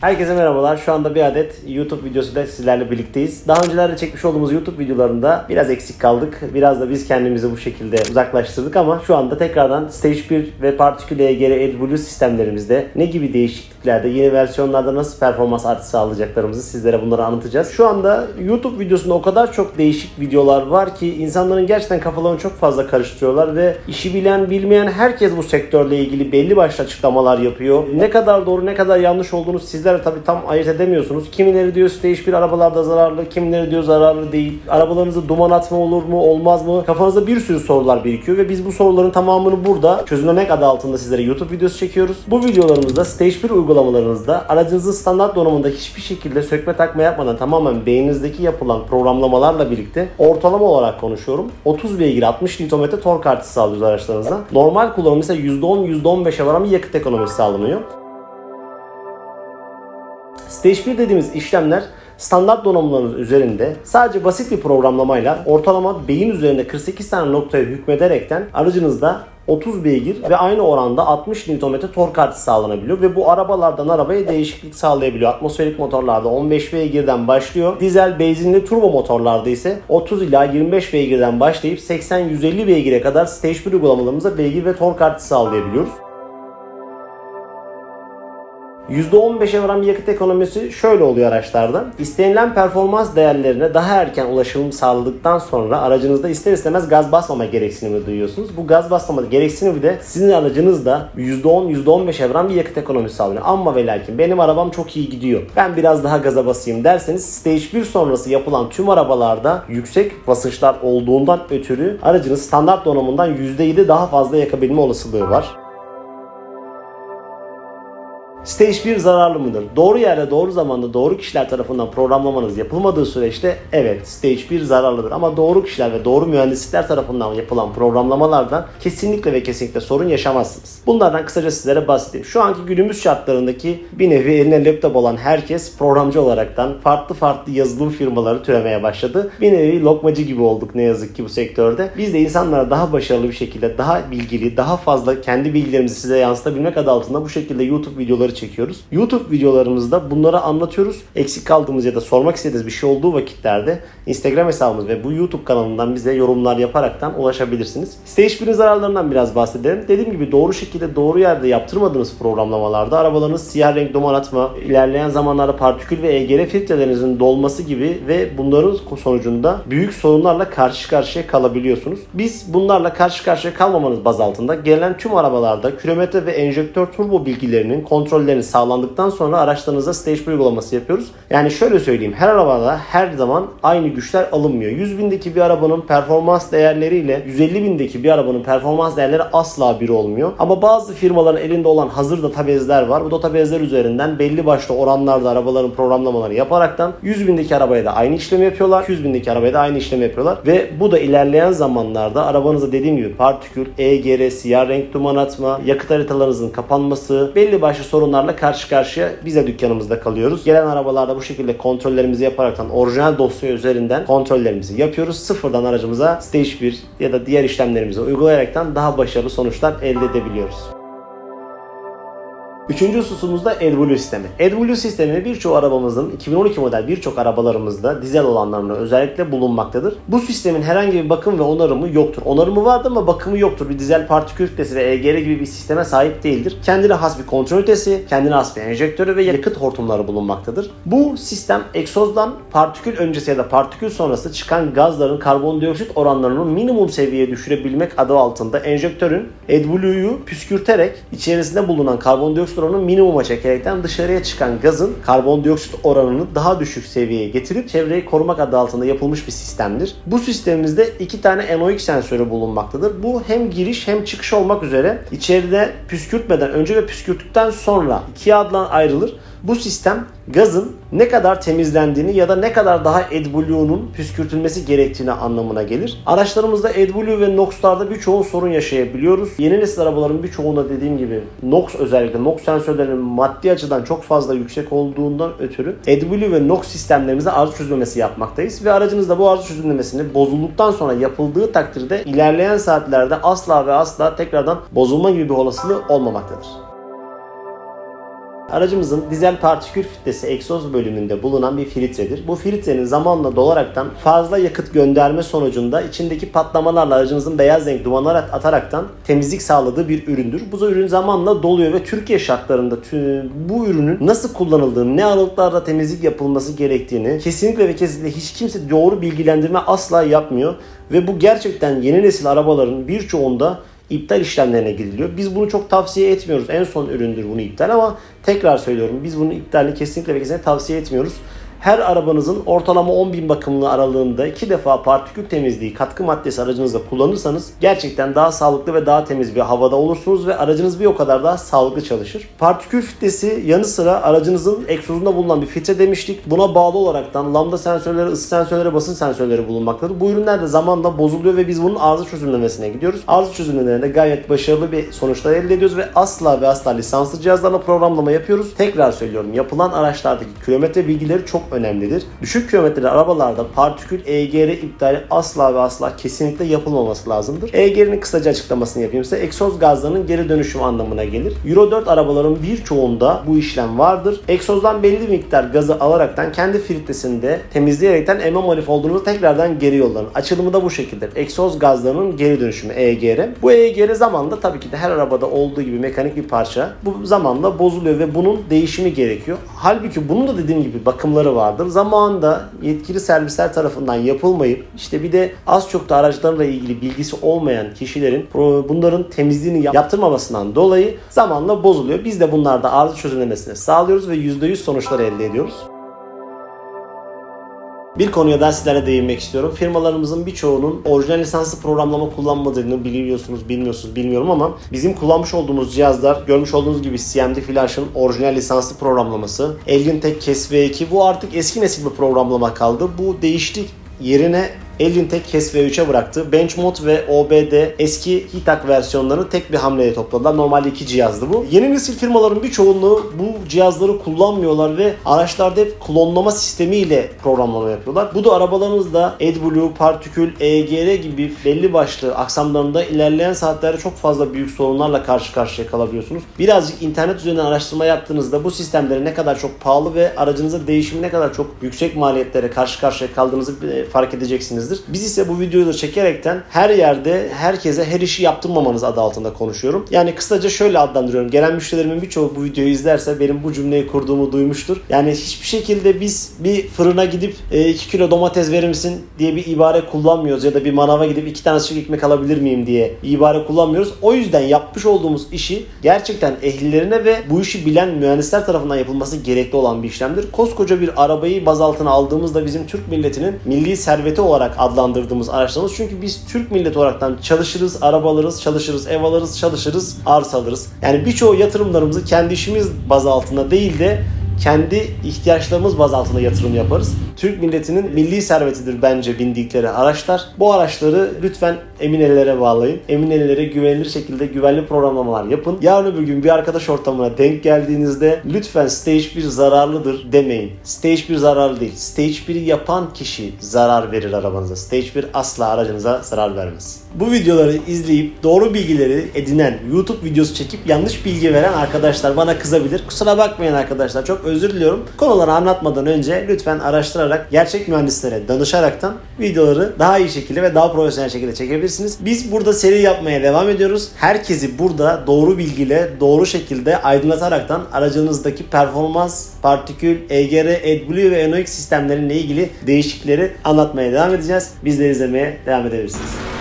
Herkese merhabalar. Şu anda bir adet YouTube videosuyla sizlerle birlikteyiz. Daha öncelerde çekmiş olduğumuz YouTube videolarında biraz eksik kaldık. Biraz da biz kendimizi bu şekilde uzaklaştırdık ama şu anda tekrardan Stage 1 ve Partikül EGR AdBlue sistemlerimizde ne gibi değişikliklerde, yeni versiyonlarda nasıl performans artışı sağlayacaklarımızı sizlere bunları anlatacağız. Şu anda YouTube videosunda o kadar çok değişik videolar var ki insanların gerçekten kafalarını çok fazla karıştırıyorlar ve işi bilen bilmeyen herkes bu sektörle ilgili belli başlı açıklamalar yapıyor. Ne kadar doğru ne kadar yanlış olduğunu sizler tabii tam ayırt edemiyorsunuz. Kimileri diyor Stage 1 arabalarda zararlı, kimileri diyor zararlı değil. Arabalarınızda duman atma olur mu, olmaz mı? Kafanızda bir sürü sorular birikiyor ve biz bu soruların tamamını burada çözümlemek adı altında sizlere YouTube videosu çekiyoruz. Bu videolarımızda Stage 1 uygulamalarınızda aracınızın standart donanımında hiçbir şekilde sökme takma yapmadan tamamen beyninizdeki yapılan programlamalarla birlikte ortalama olarak konuşuyorum. 30 beygir 60 Nm tork artışı sağlıyoruz araçlarınızda. Normal kullanım ise %10 %15'e varan bir yakıt ekonomisi sağlanıyor. Stage 1 dediğimiz işlemler standart donanımlarınız üzerinde sadece basit bir programlamayla ortalama beyin üzerinde 48 tane noktaya hükmederekten aracınızda 30 beygir ve aynı oranda 60 Nm tork artışı sağlanabiliyor ve bu arabalardan arabaya değişiklik sağlayabiliyor. Atmosferik motorlarda 15 beygirden başlıyor. Dizel benzinli turbo motorlarda ise 30 ila 25 beygirden başlayıp 80-150 beygire kadar Stage 1 uygulamalarımızda beygir ve tork artışı sağlayabiliyoruz. %15'e varan bir yakıt ekonomisi şöyle oluyor araçlarda. İstenilen performans değerlerine daha erken ulaşım sağladıktan sonra aracınızda ister istemez gaz basmama gereksinimi duyuyorsunuz. Bu gaz basmama gereksinimi de sizin aracınızda %10, %15'e varan bir yakıt ekonomisi sağlıyor. Ama ve lakin benim arabam çok iyi gidiyor. Ben biraz daha gaza basayım derseniz Stage 1 sonrası yapılan tüm arabalarda yüksek basınçlar olduğundan ötürü aracınız standart donanımından %7 daha fazla yakabilme olasılığı var. Stage 1 zararlı mıdır? Doğru yerde, doğru zamanda, doğru kişiler tarafından programlamanız yapılmadığı süreçte evet Stage 1 zararlıdır. Ama doğru kişiler ve doğru mühendislikler tarafından yapılan programlamalardan kesinlikle ve kesinlikle sorun yaşamazsınız. Bunlardan kısaca sizlere bahsedeyim. Şu anki günümüz şartlarındaki bir nevi eline laptop olan herkes programcı olaraktan farklı farklı yazılım firmaları türemeye başladı. Bir nevi lokmacı gibi olduk ne yazık ki bu sektörde. Biz de insanlara daha başarılı bir şekilde, daha bilgili, daha fazla kendi bilgilerimizi size yansıtabilmek adı altında bu şekilde YouTube videoları çekiyoruz. YouTube videolarımızda bunları anlatıyoruz. Eksik kaldığımız ya da sormak istediğiniz bir şey olduğu vakitlerde Instagram hesabımız ve bu YouTube kanalından bize yorumlar yaparaktan ulaşabilirsiniz. Stage 1'in zararlarından biraz bahsedelim. Dediğim gibi doğru şekilde doğru yerde yaptırmadığınız programlamalarda arabalarınız siyah renk duman atma, ilerleyen zamanlarda partikül ve EGR filtrelerinizin dolması gibi ve bunların sonucunda büyük sorunlarla karşı karşıya kalabiliyorsunuz. Biz bunlarla karşı karşıya kalmamanız baz altında gelen tüm arabalarda kilometre ve enjektör turbo bilgilerinin kontrollerini sağlandıktan sonra araçlarınıza Stage 1 uygulaması yapıyoruz. Yani şöyle söyleyeyim her arabada her zaman aynı güçler alınmıyor. 100 bindeki bir arabanın performans değerleriyle 150 bindeki bir arabanın performans değerleri asla bir olmuyor. Ama bazı firmaların elinde olan hazır databezler var. Bu databezler üzerinden belli başlı oranlarda arabaların programlamaları yaparaktan 100 bindeki arabaya da aynı işlemi yapıyorlar. 200 bindeki arabaya da aynı işlemi yapıyorlar. Ve bu da ilerleyen zamanlarda arabanıza dediğim gibi partikül, EGR, siyah renk duman atma, yakıt haritalarınızın kapanması, belli başlı sorunlarla karşı karşıya bize dükkanımızda kalıyoruz. Gelen arabalarda bu şekilde kontrollerimizi yaparaktan orijinal dosya üzerinden kontrollerimizi yapıyoruz. Sıfırdan aracımıza Stage 1 ya da diğer işlemlerimizi uygulayaraktan daha başarılı sonuçlar elde edebiliyoruz. Üçüncü hususumuz da AdBlue sistemi. AdBlue sistemi birçoğu arabamızın 2012 model birçok arabalarımızda dizel olanlarına özellikle bulunmaktadır. Bu sistemin herhangi bir bakım ve onarımı yoktur. Onarımı vardır ama bakımı yoktur. Bir dizel partikül filtresi ve EGR gibi bir sisteme sahip değildir. Kendine has bir kontrol ünitesi, kendine has bir enjektörü ve yakıt hortumları bulunmaktadır. Bu sistem egzozdan partikül öncesi ya da partikül sonrası çıkan gazların karbondioksit oranlarını minimum seviyeye düşürebilmek adı altında enjektörün AdBlue'yu püskürterek içerisinde bulunan karbondioksit oranını minimuma çekerekten dışarıya çıkan gazın karbondioksit oranını daha düşük seviyeye getirip çevreyi korumak adı altında yapılmış bir sistemdir. Bu sistemimizde iki tane NOx sensörü bulunmaktadır. Bu hem giriş hem çıkış olmak üzere içeride püskürtmeden önce ve püskürttükten sonra ikiye adlan ayrılır. Bu sistem gazın ne kadar temizlendiğini ya da ne kadar daha AdBlue'nun püskürtülmesi gerektiğini anlamına gelir. Araçlarımızda AdBlue ve NOx'larda birçoğu sorun yaşayabiliyoruz. Yeni nesil arabaların birçoğunda dediğim gibi NOx özellikle NOx sensörlerinin maddi açıdan çok fazla yüksek olduğundan ötürü AdBlue ve NOx sistemlerimize arıza çözümlemesi yapmaktayız ve aracınızda bu arıza çözümlemesini bozulduktan sonra yapıldığı takdirde ilerleyen saatlerde asla ve asla tekrardan bozulma gibi bir olasılığı olmamaktadır. Aracımızın dizel partikül filtresi egzoz bölümünde bulunan bir filtredir. Bu filtrenin zamanla dolaraktan fazla yakıt gönderme sonucunda içindeki patlamalarla aracımızın beyaz renk dumanlar at- ataraktan temizlik sağladığı bir üründür. Bu ürün zamanla doluyor ve Türkiye şartlarında bu ürünün nasıl kullanıldığını, ne aralıklarla temizlik yapılması gerektiğini kesinlikle ve kesinlikle hiç kimse doğru bilgilendirme asla yapmıyor. Ve bu gerçekten yeni nesil arabaların birçoğunda iptal işlemlerine gidiliyor. Biz bunu çok tavsiye etmiyoruz. En son üründür bunu iptal ama tekrar söylüyorum biz bunun iptalini kesinlikle ve kesinlikle tavsiye etmiyoruz. Her arabanızın ortalama 10.000 bakımlı aralığında iki defa partikül temizliği katkı maddesi aracınızda kullanırsanız gerçekten daha sağlıklı ve daha temiz bir havada olursunuz ve aracınız bir o kadar daha sağlıklı çalışır. Partikül filtresi yanı sıra aracınızın egzozunda bulunan bir filtre demiştik. Buna bağlı olaraktan lambda sensörleri, ısı sensörleri, basınç sensörleri bulunmaktadır. Bu ürünler de zamanla bozuluyor ve biz bunun arıza çözümlemesine gidiyoruz. Arıza çözümlemelerinde gayet başarılı bir sonuçlar elde ediyoruz ve asla ve asla lisanslı cihazlarla programlama yapıyoruz. Tekrar söylüyorum yapılan araçlardaki kilometre bilgileri çok önemlidir. Düşük kilometreli arabalarda partikül EGR iptali asla ve asla kesinlikle yapılmaması lazımdır. EGR'nin kısaca açıklamasını yapayım size. Egzoz gazlarının geri dönüşümü anlamına gelir. Euro 4 arabaların birçoğunda bu işlem vardır. Egzozdan belli bir miktar gazı alaraktan kendi filtresinde temizleyerekten MM manifoldunu tekrardan geri yollanır. Açılımı da bu şekildedir. Egzoz gazlarının geri dönüşümü EGR. Bu EGR zamanla tabii ki de her arabada olduğu gibi mekanik bir parça. Bu zamanla bozuluyor ve bunun değişimi gerekiyor. Halbuki bunun da dediğim gibi bakımları vardır. Zamanında yetkili servisler tarafından yapılmayıp işte bir de az çok da araçlarla ilgili bilgisi olmayan kişilerin bunların temizliğini yap- yaptırmamasından dolayı zamanla bozuluyor. Biz de bunlarda arıza çözümlemesini sağlıyoruz ve %100 sonuçlar elde ediyoruz. Bir konuya daha sizlere değinmek istiyorum. Firmalarımızın birçoğunun orijinal lisanslı programlama kullanmadığını biliyorsunuz, bilmiyorsunuz bilmiyorum ama bizim kullanmış olduğumuz cihazlar görmüş olduğunuz gibi CMD Flash'ın orijinal lisanslı programlaması. Elgin Tek Kes V2 bu artık eski nesil bir programlama kaldı. Bu değişti yerine Elintec Kes V3'e bıraktı. Benchmod ve OBD eski Hitak versiyonlarını tek bir hamleye topladılar. Normalde iki cihazdı bu. Yeni nesil firmaların bir çoğunluğu bu cihazları kullanmıyorlar ve araçlarda hep klonlama sistemiyle programlama yapıyorlar. Bu da arabalarınızda AdBlue, Partikül, EGR gibi belli başlı aksamlarında ilerleyen saatlerde çok fazla büyük sorunlarla karşı karşıya kalabiliyorsunuz. Birazcık internet üzerinden araştırma yaptığınızda bu sistemlerin ne kadar çok pahalı ve aracınıza değişimi ne kadar çok yüksek maliyetlere karşı karşıya kaldığınızı fark edeceksiniz etmişsinizdir. Biz ise bu videoyu da çekerekten her yerde herkese her işi yaptırmamanız adı altında konuşuyorum. Yani kısaca şöyle adlandırıyorum. Gelen müşterilerimin birçoğu bu videoyu izlerse benim bu cümleyi kurduğumu duymuştur. Yani hiçbir şekilde biz bir fırına gidip 2 kilo domates verir misin diye bir ibare kullanmıyoruz ya da bir manava gidip 2 tane sıcak ekmek alabilir miyim diye ibare kullanmıyoruz. O yüzden yapmış olduğumuz işi gerçekten ehlilerine ve bu işi bilen mühendisler tarafından yapılması gerekli olan bir işlemdir. Koskoca bir arabayı baz altına aldığımızda bizim Türk milletinin milli serveti olarak adlandırdığımız araçlarımız. Çünkü biz Türk milleti olaraktan çalışırız, araba alırız, çalışırız, ev alırız, çalışırız, arsa alırız. Yani birçoğu yatırımlarımızı kendi işimiz baz altında değil de kendi ihtiyaçlarımız baz altında yatırım yaparız. Türk milletinin milli servetidir bence bindikleri araçlar. Bu araçları lütfen emin ellere bağlayın. Emin ellere güvenilir şekilde güvenli programlamalar yapın. Yarın öbür gün bir arkadaş ortamına denk geldiğinizde lütfen Stage 1 zararlıdır demeyin. Stage 1 zararlı değil. Stage 1'i yapan kişi zarar verir arabanıza. Stage 1 asla aracınıza zarar vermez. Bu videoları izleyip doğru bilgileri edinen, YouTube videosu çekip yanlış bilgi veren arkadaşlar bana kızabilir. Kusura bakmayın arkadaşlar. Çok özür diliyorum. Konuları anlatmadan önce lütfen araştırarak, gerçek mühendislere danışaraktan videoları daha iyi şekilde ve daha profesyonel şekilde çekebilirsiniz. Biz burada seri yapmaya devam ediyoruz. Herkesi burada doğru bilgiyle, doğru şekilde aydınlataraktan aracınızdaki performans, partikül, EGR, AdBlue ve NOx sistemleriyle ilgili değişiklikleri anlatmaya devam edeceğiz. Bizleri izlemeye devam edebilirsiniz.